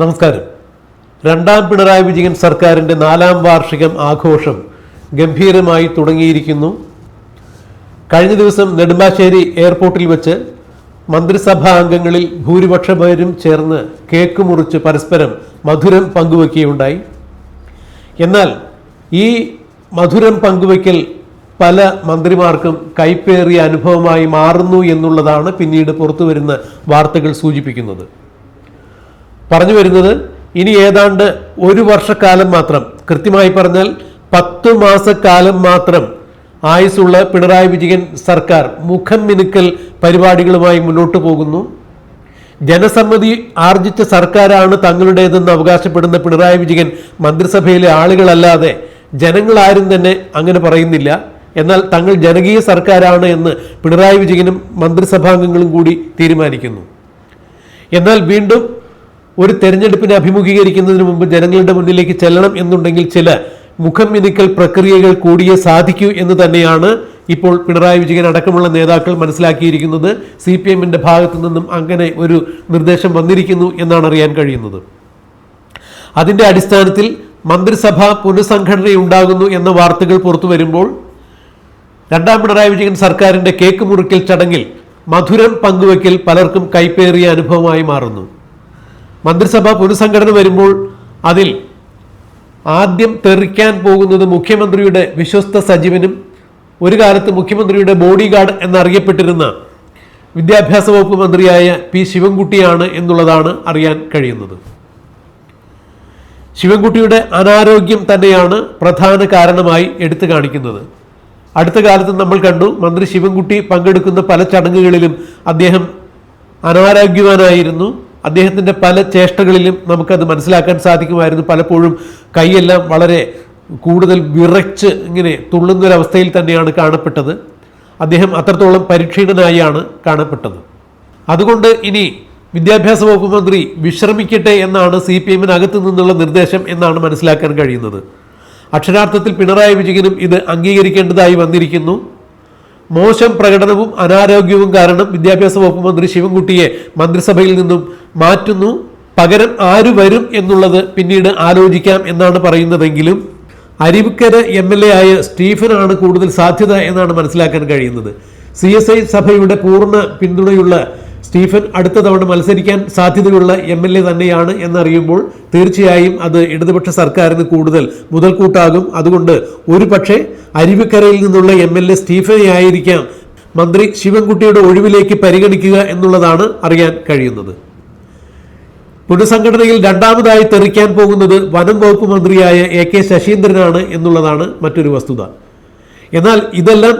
നമസ്കാരം. രണ്ടാം പിണറായി വിജയൻ സർക്കാരിന്റെ നാലാം വാർഷികം ആഘോഷം ഗംഭീരമായി തുടങ്ങിയിരിക്കുന്നു. കഴിഞ്ഞ ദിവസം നെടുമ്പാശ്ശേരി എയർപോർട്ടിൽ വെച്ച് മന്ത്രിസഭാ അംഗങ്ങളിൽ ഭൂരിപക്ഷ പേരും ചേർന്ന് കേക്ക് മുറിച്ച് പരസ്പരം മധുരം പങ്കുവയ്ക്കുകയുണ്ടായി എന്നാൽ ഈ മധുരം പങ്കുവയ്ക്കൽ പല മന്ത്രിമാർക്കും കൈപ്പേറിയ അനുഭവമായി മാറുന്നു എന്നുള്ളതാണ് പിന്നീട് പുറത്തുവരുന്ന വാർത്തകൾ സൂചിപ്പിക്കുന്നത്. പറഞ്ഞു വരുന്നത് ഇനി ഏതാണ്ട് ഒരു വർഷക്കാലം മാത്രം കൃത്യമായി പറഞ്ഞാൽ പത്തു മാസക്കാലം മാത്രം ആയുസുള്ള പിണറായി വിജയൻ സർക്കാർ മുഖം മിനുക്കൽ പരിപാടികളുമായി മുന്നോട്ട് പോകുന്നു. ജനസമ്മതി ആർജിച്ച സർക്കാരാണ് തങ്ങളുടേതെന്ന് അവകാശപ്പെടുന്ന പിണറായി വിജയൻ മന്ത്രിസഭയിലെ ആളുകളല്ലാതെ ജനങ്ങളാരും തന്നെ അങ്ങനെ പറയുന്നില്ല. എന്നാൽ തങ്ങൾ ജനകീയ സർക്കാരാണ് എന്ന് പിണറായി വിജയനും മന്ത്രിസഭാംഗങ്ങളും കൂടി തീരുമാനിക്കുന്നു. എന്നാൽ വീണ്ടും ഒരു തെരഞ്ഞെടുപ്പിനെ അഭിമുഖീകരിക്കുന്നതിന് മുമ്പ് ജനങ്ങളുടെ മുന്നിലേക്ക് ചെല്ലണം എന്നുണ്ടെങ്കിൽ ചില മുഖം മിനുക്കൽ പ്രക്രിയകൾ കൂടിയേ സാധിക്കൂ എന്ന് തന്നെയാണ് ഇപ്പോൾ പിണറായി വിജയൻ അടക്കമുള്ള നേതാക്കൾ മനസ്സിലാക്കിയിരിക്കുന്നത്. സി പി എമ്മിന്റെ ഭാഗത്തു നിന്നും അങ്ങനെ ഒരു നിർദ്ദേശം വന്നിരിക്കുന്നു എന്നാണ് അറിയാൻ കഴിയുന്നത്. അതിന്റെ അടിസ്ഥാനത്തിൽ മന്ത്രിസഭ പുനഃസംഘടനയുണ്ടാകുന്നു എന്ന വാർത്തകൾ പുറത്തു വരുമ്പോൾ രണ്ടാം പിണറായി വിജയൻ സർക്കാരിന്റെ കേക്ക് മുറിക്കൽ ചടങ്ങിൽ മധുരം പങ്കുവയ്ക്കൽ പലർക്കും കൈപ്പേറിയ അനുഭവമായി മാറുന്നു. മന്ത്രിസഭ പുനഃസംഘടന വരുമ്പോൾ അതിൽ ആദ്യം തെറിക്കാൻ പോകുന്നത് മുഖ്യമന്ത്രിയുടെ വിശ്വസ്ത സജീവനും ഒരു കാലത്ത് മുഖ്യമന്ത്രിയുടെ ബോഡി ഗാർഡ് എന്നറിയപ്പെട്ടിരുന്ന വിദ്യാഭ്യാസ വകുപ്പ് മന്ത്രിയായ പി ശിവൻകുട്ടിയാണ് എന്നുള്ളതാണ് അറിയാൻ കഴിയുന്നത്. ശിവൻകുട്ടിയുടെ അനാരോഗ്യം തന്നെയാണ് പ്രധാന കാരണമായി എടുത്തു കാണിക്കുന്നത്. അടുത്ത കാലത്ത് നമ്മൾ കണ്ടു മന്ത്രി ശിവൻകുട്ടി പങ്കെടുക്കുന്ന പല ചടങ്ങുകളിലും അദ്ദേഹം അനാരോഗ്യവാനായിരുന്നു. അദ്ദേഹത്തിന്റെ പല ചേഷ്ടകളിലും നമുക്കത് മനസ്സിലാക്കാൻ സാധിക്കുമായിരുന്നു. പലപ്പോഴും കൈയെല്ലാം വളരെ കൂടുതൽ വിറച്ച് ഇങ്ങനെ തുള്ളുന്നൊരവസ്ഥയിൽ തന്നെയാണ് കാണപ്പെട്ടത്. അദ്ദേഹം അത്രത്തോളം പരിക്ഷീണനായാണ് കാണപ്പെട്ടത്. അതുകൊണ്ട് ഇനി വിദ്യാഭ്യാസ വകുപ്പ് മന്ത്രി വിശ്രമിക്കട്ടെ എന്നാണ് സി പി എമ്മിനകത്തു നിന്നുള്ള നിർദ്ദേശം എന്നാണ് മനസ്സിലാക്കാൻ കഴിയുന്നത്. അക്ഷരാർത്ഥത്തിൽ പിണറായി വിജയനും ഇത് അംഗീകരിക്കേണ്ടതായി വന്നിരിക്കുന്നു. മോശം പ്രകടനവും അനാരോഗ്യവും കാരണം വിദ്യാഭ്യാസ വകുപ്പ് മന്ത്രി ശിവൻകുട്ടിയെ മന്ത്രിസഭയിൽ നിന്നും മാറ്റുന്നു. പകരം ആര് വരും എന്നുള്ളത് പിന്നീട് ആലോചിക്കാം എന്നാണ് പറയുന്നതെങ്കിലും അരിവിക്കര എം എൽ എ ആയ സ്റ്റീഫനാണ് കൂടുതൽ സാധ്യത എന്നാണ് മനസ്സിലാക്കാൻ കഴിയുന്നത്. സി സഭയുടെ പൂർണ പിന്തുണയുള്ള സ്റ്റീഫൻ അടുത്ത തവണ മത്സരിക്കാൻ സാധ്യതയുള്ള എം എൽ എ തന്നെയാണ് എന്നറിയുമ്പോൾ തീർച്ചയായും അത് ഇടതുപക്ഷ സർക്കാരിന് കൂടുതൽ മുതൽക്കൂട്ടാകും. അതുകൊണ്ട് ഒരു പക്ഷേ അരുവിക്കരയിൽ നിന്നുള്ള എം എൽ എ സ്റ്റീഫനെ ആയിരിക്കാം മന്ത്രി ശിവൻകുട്ടിയുടെ ഒഴിവിലേക്ക് പരിഗണിക്കുക എന്നുള്ളതാണ് അറിയാൻ കഴിയുന്നത്. പുനഃസംഘടനയിൽ രണ്ടാമതായി തെറിക്കാൻ പോകുന്നത് വനം വകുപ്പ് മന്ത്രിയായ എ കെ ശശീന്ദ്രനാണ് എന്നുള്ളതാണ് മറ്റൊരു വസ്തുത. എന്നാൽ ഇതെല്ലാം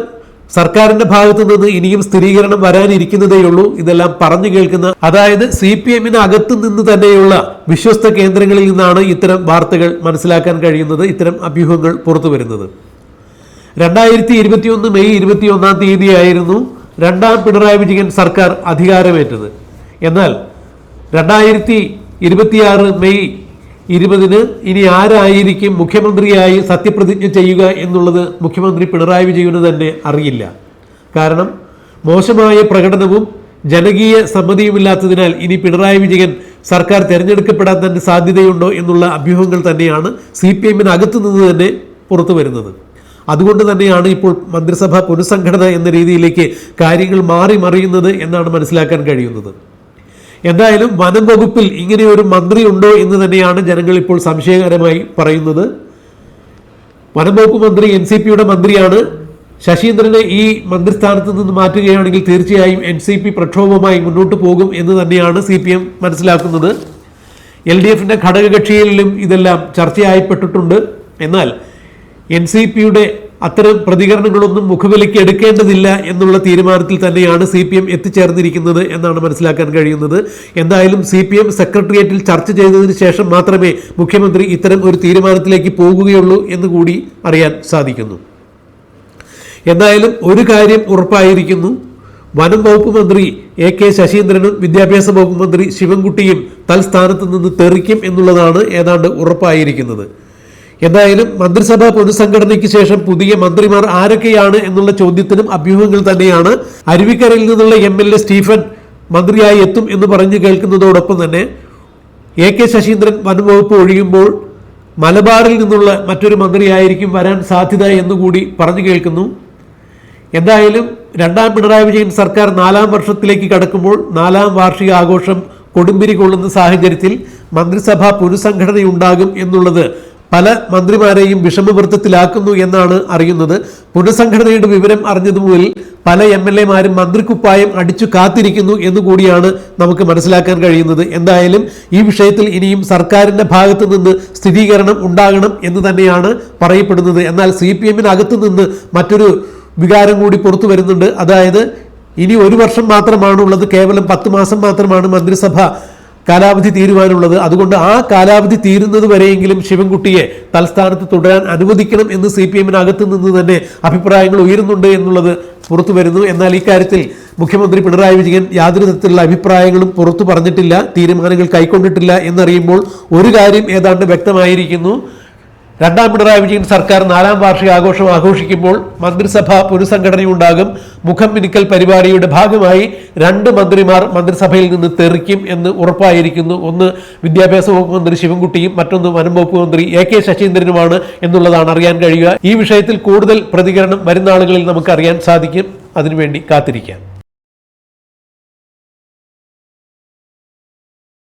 സർക്കാരിന്റെ ഭാഗത്തു നിന്ന് ഇനിയും സ്ഥിരീകരണം വരാനിരിക്കുന്നതേയുള്ളൂ ഇതെല്ലാം പറഞ്ഞു കേൾക്കുന്ന അതായത് സി പി എമ്മിന് അകത്തു നിന്ന് തന്നെയുള്ള വിശ്വസ്ത കേന്ദ്രങ്ങളിൽ നിന്നാണ് ഇത്തരം വാർത്തകൾ മനസ്സിലാക്കാൻ കഴിയുന്നത് ഇത്തരം അഭ്യൂഹങ്ങൾ പുറത്തു വരുന്നത്. രണ്ടായിരത്തി ഇരുപത്തിയൊന്ന് മെയ് ഇരുപത്തിയൊന്നാം തീയതിയായിരുന്നു രണ്ടാം പിണറായി വിജയൻ സർക്കാർ അധികാരമേറ്റത്. എന്നാൽ രണ്ടായിരത്തി ഇരുപത്തിയാറ് മെയ് ഇരുപതിന് ഇനി ആരായിരിക്കും മുഖ്യമന്ത്രിയായി സത്യപ്രതിജ്ഞ ചെയ്യുക എന്നുള്ളത് മുഖ്യമന്ത്രി പിണറായി വിജയന് തന്നെ അറിയില്ല. കാരണം മോശമായ പ്രകടനവും ജനകീയ സമ്മതിയുമില്ലാത്തതിനാൽ ഇനി പിണറായി വിജയൻ സർക്കാർ തിരഞ്ഞെടുക്കപ്പെടാൻ തന്നെ സാധ്യതയുണ്ടോ എന്നുള്ള അഭ്യൂഹങ്ങൾ തന്നെയാണ് സി പി എമ്മിന് അകത്തു നിന്ന് തന്നെ പുറത്തു വരുന്നത്. അതുകൊണ്ട് തന്നെയാണ് ഇപ്പോൾ മന്ത്രിസഭ പുനഃസംഘടന എന്ന രീതിയിലേക്ക് കാര്യങ്ങൾ മാറി മറിയുന്നത് എന്നാണ് മനസ്സിലാക്കാൻ കഴിയുന്നത്. എന്തായാലും വനം വകുപ്പിൽ ഇങ്ങനെ ഒരു മന്ത്രി ഉണ്ടോ എന്ന് തന്നെയാണ് ജനങ്ങൾ ഇപ്പോൾ സംശയകരമായി പറയുന്നത്. വനം വകുപ്പ് മന്ത്രി എൻ സി പിയുടെ മന്ത്രിയാണ്. ശശീന്ദ്രനെ ഈ മന്ത്രിസ്ഥാനത്ത് നിന്ന് മാറ്റുകയാണെങ്കിൽ തീർച്ചയായും എൻ സി പി പ്രക്ഷോഭമായി മുന്നോട്ട് പോകും എന്ന് തന്നെയാണ് സി പി എം മനസ്സിലാക്കുന്നത്. എൽ ഡി എഫിന്റെ ഘടകകക്ഷികളിലും ഇതെല്ലാം ചർച്ചയായപ്പെട്ടിട്ടുണ്ട്. എന്നാൽ എൻ സി പിയുടെ അത്തരം പ്രതികരണങ്ങളൊന്നും മുഖവിലയ്ക്ക് എടുക്കേണ്ടതില്ല എന്നുള്ള തീരുമാനത്തിൽ തന്നെയാണ് സി പി എം എത്തിച്ചേർന്നിരിക്കുന്നത് എന്നാണ് മനസ്സിലാക്കാൻ കഴിയുന്നത്. എന്തായാലും സി പി എം സെക്രട്ടേറിയറ്റിൽ ചർച്ച ചെയ്തതിന് ശേഷം മാത്രമേ മുഖ്യമന്ത്രി ഇത്തരം ഒരു തീരുമാനത്തിലേക്ക് പോകുകയുള്ളൂ എന്ന് കൂടി അറിയാൻ സാധിക്കുന്നു. എന്തായാലും ഒരു കാര്യം ഉറപ്പായിരിക്കുന്നു. വനം വകുപ്പ് മന്ത്രി എ കെ ശശീന്ദ്രനും വിദ്യാഭ്യാസ വകുപ്പ് മന്ത്രി ശിവൻകുട്ടിയും തൽസ്ഥാനത്ത് നിന്ന് തെറിക്കും എന്നുള്ളതാണ് ഏതാണ്ട് ഉറപ്പായിരിക്കുന്നത്. എന്തായാലും മന്ത്രിസഭാ പുനഃസംഘടനയ്ക്ക് ശേഷം പുതിയ മന്ത്രിമാർ ആരൊക്കെയാണ് എന്നുള്ള ചോദ്യത്തിനും അഭ്യൂഹങ്ങൾ തന്നെയാണ്. അരുവിക്കരയിൽ നിന്നുള്ള എം എൽ എ സ്റ്റീഫൻ മന്ത്രിയായി എത്തും എന്ന് പറഞ്ഞു കേൾക്കുന്നതോടൊപ്പം തന്നെ എ കെ ശശീന്ദ്രൻ വനംവകുപ്പ് ഒഴിയുമ്പോൾ മലബാറിൽ നിന്നുള്ള മറ്റൊരു മന്ത്രിയായിരിക്കും വരാൻ സാധ്യത എന്നുകൂടി പറഞ്ഞു കേൾക്കുന്നു. എന്തായാലും രണ്ടാം പിണറായി വിജയൻ സർക്കാർ നാലാം വർഷത്തിലേക്ക് കടക്കുമ്പോൾ നാലാം വാർഷിക ആഘോഷം കൊടുമ്പിരി കൊള്ളുന്ന സാഹചര്യത്തിൽ മന്ത്രിസഭാ പുനഃസംഘടനയുണ്ടാകും എന്നുള്ളത് പല മന്ത്രിമാരെയും വിഷമവൃത്തത്തിലാക്കുന്നു എന്നാണ് അറിയുന്നത്. പുനഃസംഘടനയുടെ വിവരം അറിഞ്ഞതു മുതൽ പല എം എൽ എമാരും മന്ത്രിക്കുപ്പായം അടിച്ചു കാത്തിരിക്കുന്നു എന്നുകൂടിയാണ് നമുക്ക് മനസ്സിലാക്കാൻ കഴിയുന്നത്. എന്തായാലും ഈ വിഷയത്തിൽ ഇനിയും സർക്കാരിന്റെ ഭാഗത്തു നിന്ന് സ്ഥിരീകരണം ഉണ്ടാകണം എന്ന് തന്നെയാണ് പറയപ്പെടുന്നത്. എന്നാൽ സി പി നിന്ന് മറ്റൊരു വികാരം കൂടി പുറത്തു വരുന്നുണ്ട്. അതായത് ഇനി ഒരു വർഷം മാത്രമാണുള്ളത്. കേവലം പത്ത് മാസം മാത്രമാണ് മന്ത്രിസഭ കാലാവധി തീരുവാനുള്ളത്. അതുകൊണ്ട് ആ കാലാവധി തീരുന്നത് വരെയെങ്കിലും ശിവൻകുട്ടിയെ തൽസ്ഥാനത്ത് തുടരാൻ അനുവദിക്കണം എന്ന് സി പി എമ്മിനകത്ത് നിന്ന് തന്നെ അഭിപ്രായങ്ങൾ ഉയരുന്നുണ്ട് എന്നുള്ളത് പുറത്തു വരുന്നു. എന്നാൽ ഇക്കാര്യത്തിൽ മുഖ്യമന്ത്രി പിണറായി വിജയൻ യാതൊരു തരത്തിലുള്ള അഭിപ്രായങ്ങളും പുറത്തു പറഞ്ഞിട്ടില്ല തീരുമാനങ്ങൾ കൈക്കൊണ്ടിട്ടില്ല എന്നറിയുമ്പോൾ ഒരു കാര്യം ഏതാണ്ട് വ്യക്തമായിരിക്കുന്നു. രണ്ടാം പിണറായി വിജയൻ സർക്കാർ നാലാം വാർഷിക ആഘോഷം ആഘോഷിക്കുമ്പോൾ മന്ത്രിസഭ പുനഃസംഘടനയുണ്ടാകും. മുഖം മിനുക്കൽ പരിപാടിയുടെ ഭാഗമായി രണ്ട് മന്ത്രിമാർ മന്ത്രിസഭയിൽ നിന്ന് തെറിക്കും എന്ന് ഉറപ്പായിരിക്കുന്നു. ഒന്ന് വിദ്യാഭ്യാസ വകുപ്പ് മന്ത്രി ശിവൻകുട്ടിയും മറ്റൊന്ന് വനം വകുപ്പ് മന്ത്രി എ കെ ശശീന്ദ്രനുമാണ് എന്നുള്ളതാണ് അറിയാൻ കഴിയുക. ഈ വിഷയത്തിൽ കൂടുതൽ പ്രതികരണം വരുന്ന ആളുകളിൽ നമുക്ക് അറിയാൻ സാധിക്കും. അതിനുവേണ്ടി കാത്തിരിക്കാം.